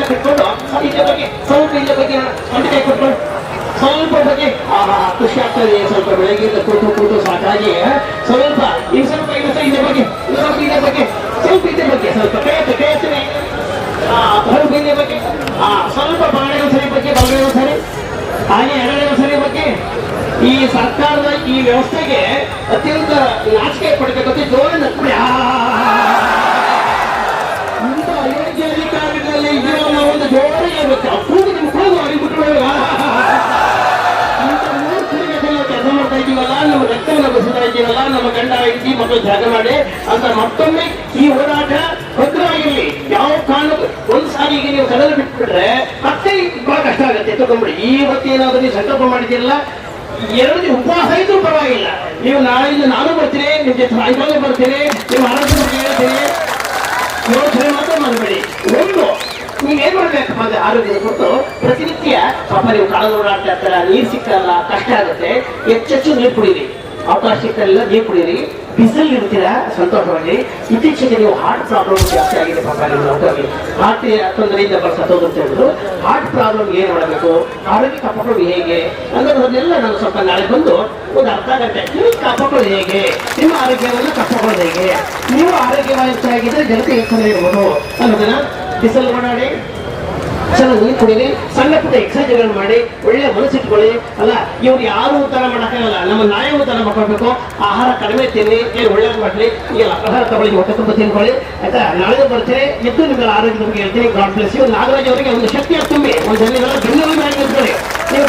ಗಂಟೆ ಬಗ್ಗೆ, ಸ್ವಲ್ಪ ಇಲ್ಲೇ ಬಗ್ಗೆ ಒಂದು ಕೈ ಕುಟ್ಕೊಂಡು, ಸ್ವಲ್ಪ ಬಗ್ಗೆ ಆಹಾ, ಖುಷಿ ಆಗ್ತದೆ, ಸ್ವಲ್ಪ ಬೆಳಗ್ಗೆಯಿಂದ ಕೂತು ಕೂತು ಸಾಕಾಗಿ, ಸ್ವಲ್ಪ, ಈ ಸ್ವಲ್ಪ ಇನ್ನು ಸ್ವಲ್ಪ ಬಗ್ಗೆ ಸ್ವಲ್ಪ ಇದೇ ಬಗ್ಗೆ, ಸ್ವಲ್ಪ ಇದೇ ಬಗ್ಗೆ, ಸ್ವಲ್ಪ ಕೇಳ್ತು ಕೇಳ್ತೀನಿ ಸ್ವಲ್ಪ ಇದೇ ಬಗ್ಗೆ, ಆ, ಸ್ವಲ್ಪ ಬಾಳೆಗೂ ಸರಿ ಬಗ್ಗೆ ಬಲಗೂ ಸರಿ, ಹಾಗೆ ಎರಡನೇ ಸರಿ ಬಗ್ಗೆ, ಈ ಸರ್ಕಾರದ ಈ ವ್ಯವಸ್ಥೆಗೆ ಅತ್ಯಂತ ನಾಚಿಕೆ ಕೊಡಬೇಕಂತ ಜೋರ ಬಸಿತಾ ಇದ್ದೀವಲ್ಲ ನಮ್ಮ ಗಂಡ ಹೆಂಡತಿ ಮಕ್ಕಳು ಜಾಗ ಮಾಡಿ, ಅಂತ ಮತ್ತೊಮ್ಮೆ ಈ ಹೋರಾಟ ಭದ್ರವಾಗಿರಲಿ ಯಾವ ಕಾರಣಕ್ಕೂ ಒಂದು ಸಾರಿಗೆ ನೀವು ಕಡಲು ಬಿಟ್ಬಿಟ್ರೆ ಮತ್ತೆ ಬಹಳ ಕಷ್ಟ ಆಗುತ್ತೆ ತಗೊಂಡ್ಬಿಡಿ ಈ ಹೊತ್ತೇನಾದ್ರೂ ನೀವು ಸಂಕಲ್ಪ ಮಾಡಿದ್ದೀರಲ್ಲ, ಎರಡು ಉಪವಾಸ ಇದ್ರೂ ಪರವಾಗಿಲ್ಲ. ನೀವು ನಾಳೆಯಿಂದ ನಾನು ಬರ್ತೀನಿ ನಿಮ್ ಜೊತೆ ಸಾಯಂಕಾಲ ಬರ್ತೀನಿ, ನಿಮ್ಮ ಆರೋಗ್ಯ ಬಗ್ಗೆ ಹೇಳ್ತೀನಿ. ಯೋಚನೆ ಮಾತ್ರ ಮಾಡಬೇಡಿ. ಒಂದು ನೀವೇನ್ ಮಾಡ್ಬೇಕಪ್ಪ ಅಂದ್ರೆ ಆರೋಗ್ಯದ ಕೊಟ್ಟು ಪ್ರತಿನಿತ್ಯ ಪಾಪ ನೀವು ಕಾಲ ಓಡಾಡ್ತಾ ಇರ್ತಾರ, ನೀರು ಸಿಕ್ಕಲ್ಲ ಕಷ್ಟ ಆಗುತ್ತೆ, ಹೆಚ್ಚೆಚ್ಚು ನೀರು ಕುಡೀರಿ. ಅವಕಾಶ ಸಿಕ್ಕಲ್ಲ ನೀರು ಕುಡಿಯಿರಿ. ಬಿಸಿಲ್ ಇರ್ತೀರಾ ಸಂತೋಷವಾಗಿ. ಇತ್ತೀಚೆಗೆ ನೀವು ಹಾರ್ಟ್ ಪ್ರಾಬ್ಲಮ್ ಜಾಸ್ತಿ ಆಗಿದೆ ಲೋಕದಲ್ಲಿ ಹಾರ್ಟ್ ತೊಂದರೆಯಿಂದ ಸತ್ತೋಗುತ್ತೆ ಹೇಳಿದ್ರು ಹಾರ್ಟ್ ಪ್ರಾಬ್ಲಮ್ ಏನ್ ಮಾಡಬೇಕು? ಆರೋಗ್ಯ ಕಾಪಾಡೋದು ಹೇಗೆ? ಅನ್ನೋದನ್ನೆಲ್ಲ ನಾನು ಸ್ವಲ್ಪ ನಾಳೆ ಬಂದು ಒಂದು ಅರ್ಧ ಗಂಟೆ ನೀವು ಕಾಪಾಡೋದು ಹೇಗೆ? ನಿಮ್ಮ ಆರೋಗ್ಯವನ್ನು ಕಾಪಾಡೋದು ಹೇಗೆ? ನೀವು ಆರೋಗ್ಯವಾಗಿದ್ದರೆ ಜನತೆ ಹೆಚ್ಚು ಇರ್ಬೋದು? ಅನ್ನೋದನ್ನ ಬಿಸಿಲು ಓಡಾಡಿ ಚೆನ್ನಾಗಿ ನೀರು ಕುಡೀರಿ ಸಣ್ಣ ಪುಟ್ಟ ಎಕ್ಸರ್ಸೈಸ್ಗಳನ್ನು ಮಾಡಿ ಒಳ್ಳೆ ಮನಸ್ಸಿಟ್ಕೊಳ್ಳಿ. ಅಲ್ಲ, ಇವ್ರು ಯಾರು ಉತ್ತರ ಮಾಡೋಕ್ಕಾಗಲ್ಲ ನಮ್ಮ ನಾಯ ಉತ್ತರ ಮಾಡ್ಕೊಳ್ಬೇಕು. ಆಹಾರ ಕಡಿಮೆ ತಿನ್ನಿ, ಏನು ಒಳ್ಳೇದು ಮಾಡಲಿ ಈಗ ಆಹಾರ ತಗೊಳ್ಳಿ, ಹೊಟ್ಟೆ ತುಂಬ ತಿನ್ಕೊಳ್ಳಿ. ಆಯ್ತಾ? ನಾಳೆ ಬರ್ತೀನಿ ಎದ್ದು ನಿಮ್ಗಳ ಆರೋಗ್ಯದ ಬಗ್ಗೆ ಹೇಳ್ತೀನಿ. ಗಾಡ್ ಬ್ಲೆಸ್ ಯು ನಾಗರಾಜ್ ಅವರಿಗೆ ಒಂದು ಶಕ್ತಿಯ ತುಂಬಿ, ಒಂದು ಬೆನ್ನೆಲುಬಾಗಿ ನಿಂತ್ಕೊಳ್ಳಿ ನೀವು